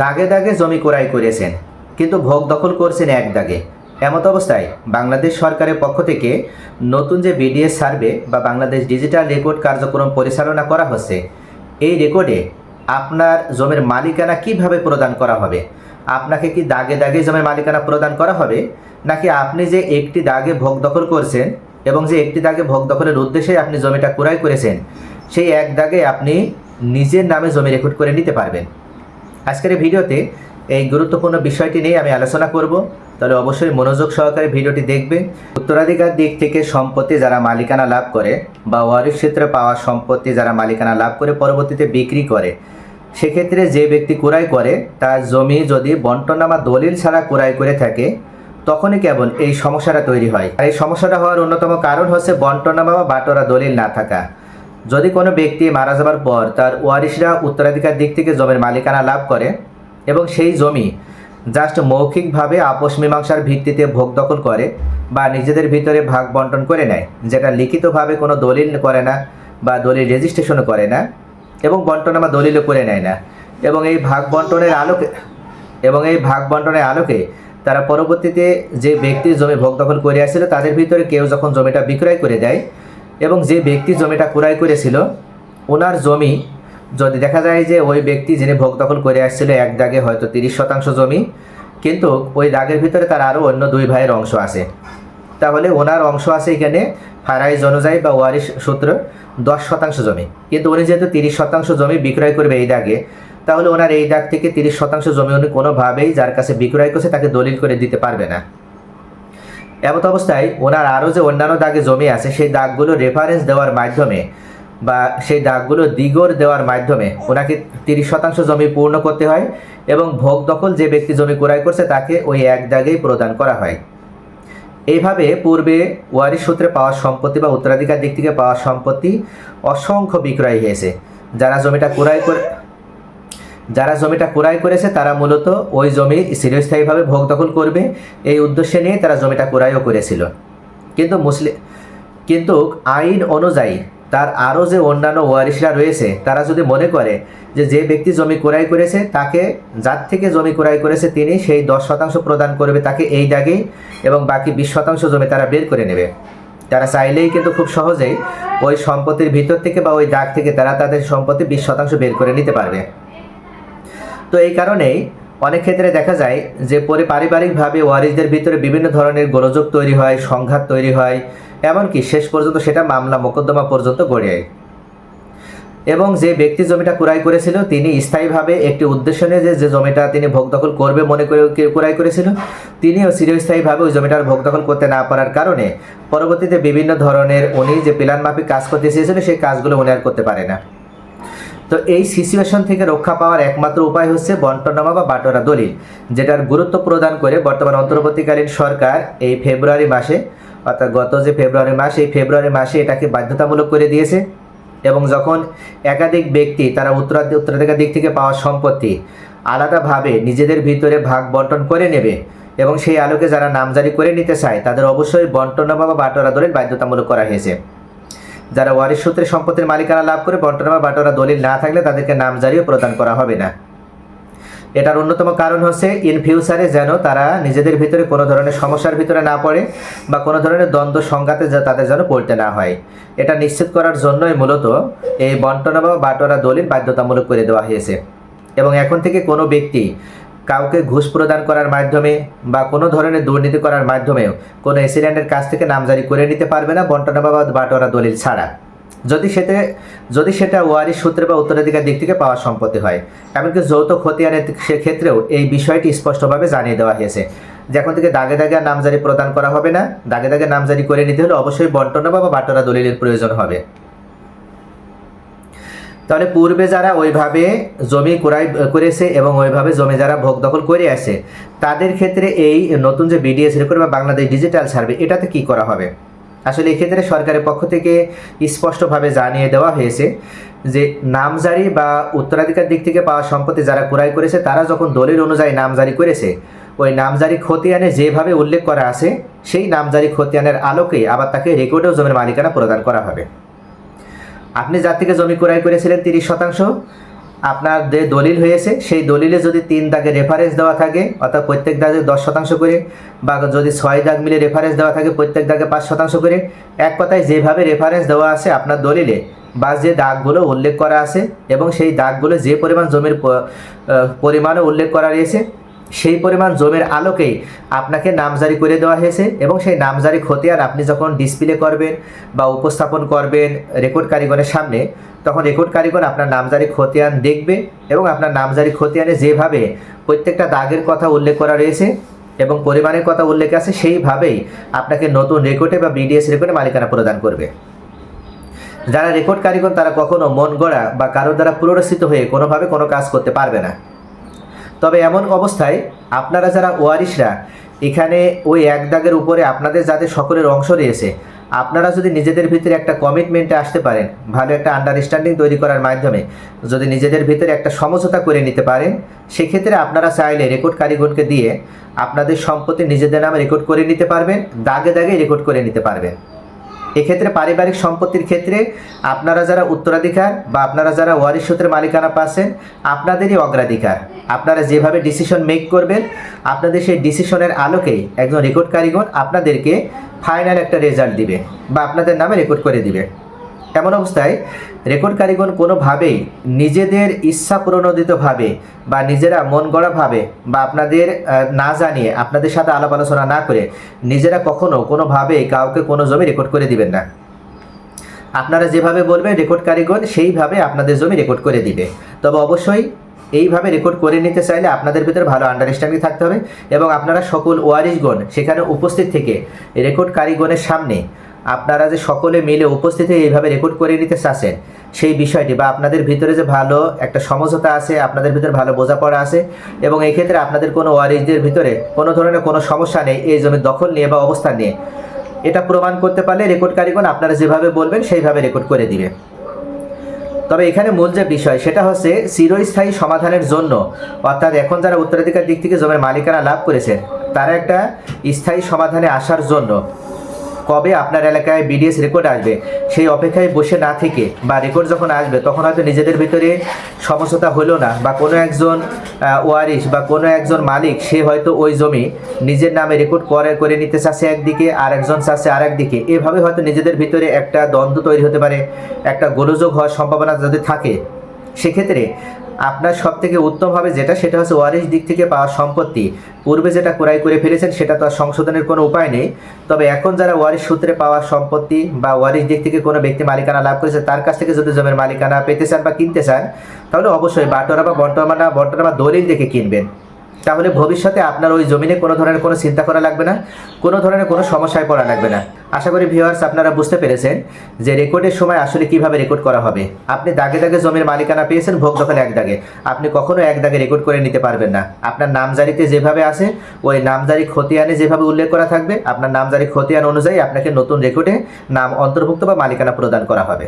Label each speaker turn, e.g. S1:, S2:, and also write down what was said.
S1: দাগে দাগে জমি ক্রয় করেছেন, কিন্তু ভোগ দখল করছেন এক দাগে। এমত অবস্থায় বাংলাদেশ সরকারের পক্ষ থেকে নতুন যে বিডিএস সার্ভে বা বাংলাদেশ ডিজিটাল রেকর্ড কার্যক্রম পরিচালনা করা হচ্ছে, এই রেকর্ডে আপনার জমির মালিকানা কীভাবে প্রদান করা হবে? আপনাকে কি দাগে দাগে জমির মালিকানা প্রদান করা হবে? নাকি আপনি যে একটি দাগে ভোগ দখল করছেন এবং যে একটি দাগে ভোগ দখলের উদ্দেশ্যে আপনি জমিটা ক্রয় করেছেন, সেই এক দাগে আপনি নিজের নামে জমি রেকর্ড করে নিতে পারবেন। আজকের ভিডিওতে এই গুরুত্বপূর্ণ বিষয়টি নিয়ে আমি আলোচনা করব। তাহলে অবশ্যই মনোযোগ সহকারে ভিডিওটি দেখবে। উত্তরাধিকার দিক থেকে সম্পত্তি যারা মালিকানা লাভ করে বা ওয়ারিশ ক্ষেত্রে পাওয়া সম্পত্তি যারা মালিকানা লাভ করে পরবর্তীতে বিক্রি করে, সেক্ষেত্রে যে ব্যক্তি ক্রয় করে, তার জমি যদি বন্টনামা দলিল ছাড়া ক্রয় করে থাকে, তখনই কেবল এই সমস্যাটা তৈরি হয়। আর এই সমস্যাটা হওয়ার অন্যতম কারণ হচ্ছে বন্টনামা বা বাটোরা দলিল না থাকা। যদি কোনো ব্যক্তি মারা যাবার পর তার ওয়ারিশরা উত্তরাধিকার দিক থেকে জমির মালিকানা লাভ করে এবং সেই জমি জাস্ট মৌখিকভাবে আপোষ মীমাংসার ভিত্তিতে ভোগ দখল করে বা নিজেদের ভিতরে ভাগ বন্টন করে নেয়, যেটা লিখিতভাবে কোনো দলিল করে না বা দলিল রেজিস্ট্রেশনও করে না এবং বন্টনামা দলিলও করে নেয় না। এবং এই ভাগ বন্টনের আলোকে, এবং এই ভাগ বন্টনের আলোকে তারা পরবর্তীতে যে ব্যক্তির জমি ভোগ দখল করে আসছিল, তাদের ভিতরে কেউ যখন জমিটা বিক্রয় করে দেয় এবং যে ব্যক্তি জমিটা ক্রয় করেছিল, ওনার জমি, যদি দেখা যায় যে ওই ব্যক্তি যিনি ভোগ দখল করে আসছিল, এক দাগে হয়তো তিরিশ শতাংশ জমি, কিন্তু ওই দাগের ভিতরে তার আরও অন্য দুই ভাইয়ের অংশ আছে। তাহলে ওনার অংশ আছে এখানে ফারাইজ অনুযায়ী বা ওয়ারিশ সূত্র দশ শতাংশ জমি। কিন্তু উনি যেহেতু তিরিশ শতাংশ জমি বিক্রয় করবে এই দাগে, তাহলে ওনার এই দাগ থেকে তিরিশ শতাংশ জমি উনি কোনোভাবেই যার কাছে বিক্রয় করছে তাকে দলিল করে দিতে পারবে না। এমত অবস্থায় ওনার আরও যে অন্যান্য দাগে জমি আছে, সেই দাগগুলো রেফারেন্স দেওয়ার মাধ্যমে বা সেই দাগগুলো দিগর দেওয়ার মাধ্যমে ওনাকে তিরিশ শতাংশ জমি পূর্ণ করতে হয় এবং ভোগ দখল যে ব্যক্তি জমি ক্রয় করছে তাকে ওই এক দাগেই প্রদান করা হয়। এইভাবে পূর্বে ওয়ারিশ সূত্রে পাওয়া সম্পত্তি বা উত্তরাধিকার দিক থেকে পাওয়া সম্পত্তি অসংখ্য বিক্রয় হয়েছে। যারা জমিটা ক্রয় করে যারা জমিটা ক্রয় করেছে, তারা মূলত ওই জমি চিরস্থায়ীভাবে ভোগ দখল করবে। এই উদ্দেশ্যে নিয়ে তারা জমিটা ক্রয়ও করেছিল। কিন্তু মুসলিম কিন্তু আইন অনুযায়ী তার আরও যে অন্যান্য ওয়ারিশরা রয়েছে, তারা যদি মনে করে যে যে ব্যক্তি জমি ক্রয় করেছে, তাকে যার থেকে জমি ক্রয় করেছে তিনি, সেই দশ শতাংশ প্রদান করবে তাকে এই দাগেই এবং বাকি বিশ শতাংশ জমি তারা বের করে নেবে। তারা চাইলেই কিন্তু খুব সহজেই ওই সম্পত্তির ভিতর থেকে বা ওই দাগ থেকে তারা তাদের সম্পত্তি বিশ শতাংশ বের করে নিতে পারবে। তো এই কারণেই অনেক ক্ষেত্রে দেখা যায় যে পরে পারিবারিকভাবে ওয়ারিসদের ভিতরে বিভিন্ন ধরনের গোলযোগ তৈরি হয়, সংঘাত তৈরি হয়, এমনকি শেষ পর্যন্ত সেটা মামলা মোকদ্দমা পর্যন্ত গড়ে এবং যে ব্যক্তি জমিটা ক্রয় করেছিল, তিনি স্থায়ীভাবে একটি উদ্দেশ্য নিয়ে যে যে জমিটা তিনি ভোগ দখল করবে মনে করে ক্রয় করেছিল, তিনিও চিরস্থায়ীভাবে ওই জমিটার ভোগ দখল করতে না পারার কারণে পরবর্তীতে বিভিন্ন ধরনের উনি যে প্ল্যান মাফিক কাজ করতে চেয়েছিল, সেই কাজগুলো উনি আর করতে পারে না। তো এই সিচুয়েশন থেকে রক্ষা পাওয়ার একমাত্র উপায় হচ্ছে বন্টনামা বা বাটোরা দলিল, যেটার গুরুত্ব প্রদান করে বর্তমান অন্তর্বর্তীকালীন সরকার এই ফেব্রুয়ারি মাসে, অর্থাৎ গত যে ফেব্রুয়ারি মাস, এই ফেব্রুয়ারি মাসে এটাকে বাধ্যতামূলক করে দিয়েছে এবং যখন একাধিক ব্যক্তি তারা উত্তরাধি উত্তরাধিকার দিক থেকে পাওয়া সম্পত্তি আলাদাভাবে নিজেদের ভিতরে ভাগ বন্টন করে নেবে এবং সেই আলোকে যারা নামজারি করে নিতে চায়, তাদের অবশ্যই বন্টনামা বা বাটোরা দলিল বাধ্যতামূলক করা হয়েছে। যারা ওয়ারিশ সূত্রে সম্পত্তির মালিকানা লাভ করে বন্টনামা বাটোরা দলিল না থাকলে তাদেরকে নামজারিও প্রদান করা হবে না। এটার অন্যতম কারণ হচ্ছে ইন ফিউচারে যেন তারা নিজেদের ভিতরে কোনো ধরনের সমস্যার ভিতরে না পড়ে বা কোনো ধরনের দ্বন্দ্ব, সংঘাতে তাদের যেন পড়তে না হয়। এটা নিশ্চিত করার জন্যই মূলত এই বন্টনামা বা বাটোয়ারা দলিল বাধ্যতামূলক করে দেওয়া হয়েছে। এবং এখন থেকে কোনো ব্যক্তি কাউকে ঘুষ প্রদান করার মাধ্যমে বা কোনো ধরনের দুর্নীতি করার মাধ্যমেও কোনো এসিডেন্টের কাছ থেকে নামজারি করে নিতে পারবে না বন্টনামা বা বাটোয়ারা দলিল ছাড়া। যদি সেটা যদি সেটা ওয়ারিশ সূত্রে বা উত্তরাধিকার দিক থেকে পাওয়া সম্পত্তি হয়, এমনকি যৌথ খতিয়ানের সেক্ষেত্রেও এই বিষয়টি স্পষ্টভাবে জানিয়ে দেওয়া হয়েছে। যে এখন থেকে দাগে দাগে নামজারি প্রদান করা হবে না, দাগে দাগে নামজারি করে নিতে হলে অবশ্যই বন্টনামা বা বাটোয়ারা দলিলের প্রয়োজন হবে। তাহলে পূর্বে যারা ওইভাবে জমি ক্রয় করেছে এবং ওইভাবে জমি যারা ভোগ দখল করে আসে তাদের ক্ষেত্রে এই নতুন যে বিডিএস রেকর্ড বা বাংলাদেশ ডিজিটাল সার্ভে, এটাতে কি করা হবে? আসলে এক্ষেত্রে সরকারের পক্ষ থেকে স্পষ্টভাবে জানিয়ে দেওয়া হয়েছে যে নামজারি বা উত্তরাধিকার দিক থেকে পাওয়া সম্পত্তি যারা ক্রয় করেছে, তারা যখন দলিল অনুযায়ী নামজারি করেছে, ওই নামজারি খতিয়ানে যেভাবে উল্লেখ করা আছে, সেই নামজারি খতিয়ানের আলোকে আবার তাকে রেকর্ডেও জমির মালিকানা প্রদান করা হবে। আপনি যার থেকে জমি ক্রয় করেছিলেন তিরিশ শতাংশ, আপনার যে দলিল হয়েছে, সেই দলিলে যদি তিন দাগে রেফারেন্স দেওয়া থাকে, অর্থাৎ প্রত্যেক দাগে দশ শতাংশ করে, বা যদি ছয় দাগ মিলে রেফারেন্স দেওয়া থাকে, প্রত্যেক দাগে পাঁচ শতাংশ করে, এক কথায় যেভাবে রেফারেন্স দেওয়া আছে আপনার দলিলে, বা যে দাগগুলো উল্লেখ করা আছে, এবং সেই দাগগুলো যে পরিমাণ জমির পরিমাণও উল্লেখ করা রয়েছে সেই পরিমাণ জমির আলোকেই আপনাকে নামজারি করে দেওয়া হয়েছে এবং সেই নামজারি খতিয়ান আপনি যখন ডিসপ্লে করবেন বা উপস্থাপন করবেন রেকর্ড কারিগরের সামনে, তখন রেকর্ড কারিগর আপনার নামজারি খতিয়ান দেখবে এবং আপনার নামজারি খতিয়ানে যেভাবে প্রত্যেকটা দাগের কথা উল্লেখ করা রয়েছে এবং পরিমাণের কথা উল্লেখ আছে, সেইভাবেই আপনাকে নতুন রেকর্ডে বা বিডিএস রেকর্ডে মালিকানা প্রদান করবে। যারা রেকর্ড কারিগর, তারা কখনো মন গড়া বা কারোর দ্বারা পুনরস্থিত হয়ে কোনোভাবে কোনো কাজ করতে পারবে না। তবে এমন অবস্থায় আপনারা যারা ওয়ারিশরা, এখানে ওই এক দাগের উপরে আপনাদের যাদের সকলের অংশ রয়েছে, আপনারা যদি নিজেদের ভিতরে একটা কমিটমেন্টে আসতে পারেন, ভালো একটা আন্ডারস্ট্যান্ডিং তৈরি করার মাধ্যমে, যদি নিজেদের ভিতরে একটা সমঝোতা করে নিতে পারেন, সেক্ষেত্রে আপনারা চাইলে রেকর্ড কারিগরকে দিয়ে আপনাদের সম্পত্তি নিজেদের নামে রেকর্ড করে নিতে পারবেন, দাগে দাগে রেকর্ড করে নিতে পারবেন। এক্ষেত্রে পারিবারিক সম্পত্তির ক্ষেত্রে আপনারা যারা উত্তরাধিকার বা আপনারা যারা ওয়ারিশ সূত্রে মালিকানা পাচ্ছেন আপনাদেরই অগ্রাধিকার। আপনারা যেভাবে ডিসিশন মেক করবেন, আপনাদের সেই ডিসিশনের আলোকেই একজন রেকর্ড কারিগর আপনাদেরকে ফাইনাল একটা রেজাল্ট দিবে বা আপনাদের নামে রেকর্ড করে দিবে। এমন অবস্থায় রেকর্ড কারিগণ কোনোভাবেই নিজেদের ইচ্ছা প্রণোদিতভাবে বা নিজেরা মন গড়াভাবে বা আপনাদের না জানিয়ে আপনাদের সাথে আলাপ আলোচনা না করে নিজেরা কখনো কোনোভাবেই কাউকে কোনো জমি রেকর্ড করে দিবেন না। আপনারা যেভাবে বলবেন রেকর্ড কারিগর, সেইভাবে আপনাদের জমি রেকর্ড করে দিবে। তবে অবশ্যই এইভাবে রেকর্ড করে নিতে চাইলে আপনাদের ভিতরে ভালো আন্ডারস্ট্যান্ডিং থাকতে হবে এবং আপনারা সকল ওয়ারিশগণ সেখানে উপস্থিত থেকে রেকর্ড কারিগণের সামনে আপনারা যে সকলে মিলে উপস্থিত এইভাবে রেকর্ড করে নিতে চাচ্ছেন, সেই বিষয়টি বা আপনাদের ভিতরে যে ভালো একটা সমঝোতা আছে, আপনাদের ভিতরে ভালো বোঝাপড়া আছে এবং এই ক্ষেত্রে আপনাদের কোনো ওয়ারিশদের ভিতরে কোনো ধরনের কোনো সমস্যা নেই, এই জমির দখল নিয়ে বা অবস্থান নিয়ে। এটা প্রমাণ করতে পারলে রেকর্ড কারিগণ আপনারা যেভাবে বলবেন, সেইভাবে রেকর্ড করে দিবে। তবে এখানে মূল যে বিষয়, সেটা হচ্ছে চিরস্থায়ী সমাধানের জন্য, অর্থাৎ এখন যারা উত্তরাধিকার দিক থেকে জমির মালিকানা লাভ করেছেন, তারা একটা স্থায়ী সমাধানে আসার জন্য কবে আপনার এলাকায় বিডিএস রেকর্ড আসবে? সেই অপেক্ষায় বসে না থেকে বা রেকর্ড যখন আসবে, তখন হয়তো নিজেদের ভিতরে সমঝোতা হলো না বা কোনো একজন ওয়ারিশ বা কোনো একজন মালিক, সে হয়তো ওই জমি নিজের নামে রেকর্ড করে করে নিতে চাচ্ছে একদিকে আর একজন চাচ্ছে আর একদিকে এভাবে হয়তো নিজেদের ভিতরে একটা দ্বন্দ্ব তৈরি হতে পারে, একটা গোলযোগ হওয়ার সম্ভাবনা যদি থাকে, সেক্ষেত্রে আপনার সব থেকে উত্তম হবে যেটা, সেটা হচ্ছে ওয়ারিশ দিক থেকে পাওয়া সম্পত্তি। পূর্বে যেটা ক্রয় করে ফেলেছেন, সেটা তো আর সংশোধনের কোনো উপায় নেই। তবে এখন যারা ওয়ারিশ সূত্রে পাওয়া সম্পত্তি বা ওয়ারিশ দিক থেকে কোনো ব্যক্তি মালিকানা লাভ করেছে, তার কাছ থেকে যদি জমির মালিকানা পেতে চান বা কিনতে চান, তাহলে অবশ্যই বাটোরা বা বন্টনা বন্টনা বা দলিল দেখে কিনবেন। তাহলে ভবিষ্যতে আপনার ওই জমিনে কোনো ধরনের কোনো চিন্তা করা লাগবে না, কোনো ধরনের কোনো সমস্যায় পড়া লাগবে না। আশা করি ভিউয়ার্স আপনারা বুঝতে পেরেছেন যে রেকর্ডের সময় আসলে কীভাবে রেকর্ড করা হবে। আপনি দাগে দাগে জমির মালিকানা পেয়েছেন, ভোগ দখল এক দাগে। আপনি কখনো এক দাগে রেকর্ড করে নিতে পারবেন না। আপনার নামজারিতে যেভাবে আছে, ওই নামজারি খতিয়ানে যেভাবে উল্লেখ করা থাকবে, আপনার নামজারি খতিয়ান অনুযায়ী আপনাকে নতুন রেকর্ডে নাম অন্তর্ভুক্ত বা মালিকানা প্রদান করা হবে।